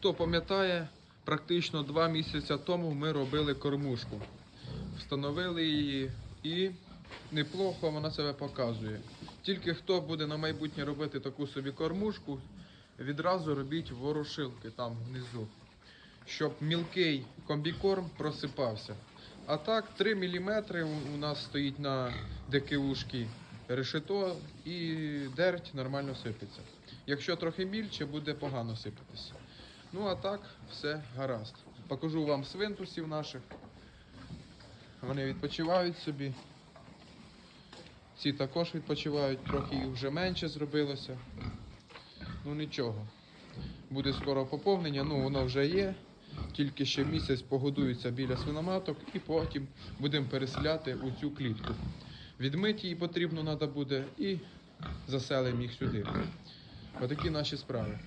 Хто пам'ятає, практично два місяці тому ми робили кормушку. Встановили її і неплохо вона себе показує. Тільки хто буде на майбутнє робити таку собі кормушку, відразу робіть ворошилки там внизу, щоб мілкий комбікорм просипався. А так 3 мм у нас стоїть на ДКУшки решето і дерть нормально сипеться. Якщо трохи мільче, буде погано сипатися. Ну а так, все гаразд. Покажу вам свинтусів наших. Вони відпочивають собі. Ці також відпочивають, трохи їх вже менше зробилося. Ну нічого. Буде скоро поповнення, ну воно вже є. Тільки ще місяць погодуються біля свиноматок і потім будемо переселяти у цю клітку. Відмити її потрібно треба буде і заселимо їх сюди. Отакі наші справи.